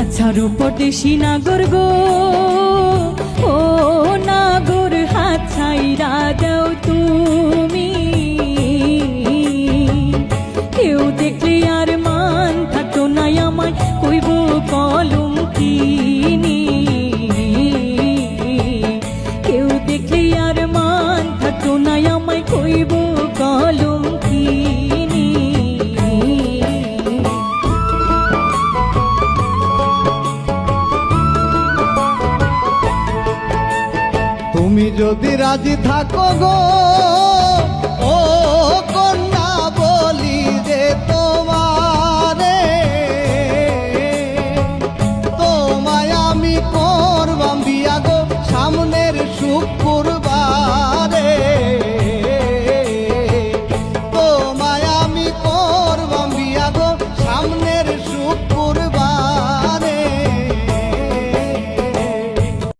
আছার পটেশি নাগর গো। ও নাগর হাত ছাইরা দাও তুমি। কেউ দেখলে আর মান থাকতো না আমায়, কইব কলম কিনি। কেউ দেখলে আর মান তুমি যদি রাজি থাকো গো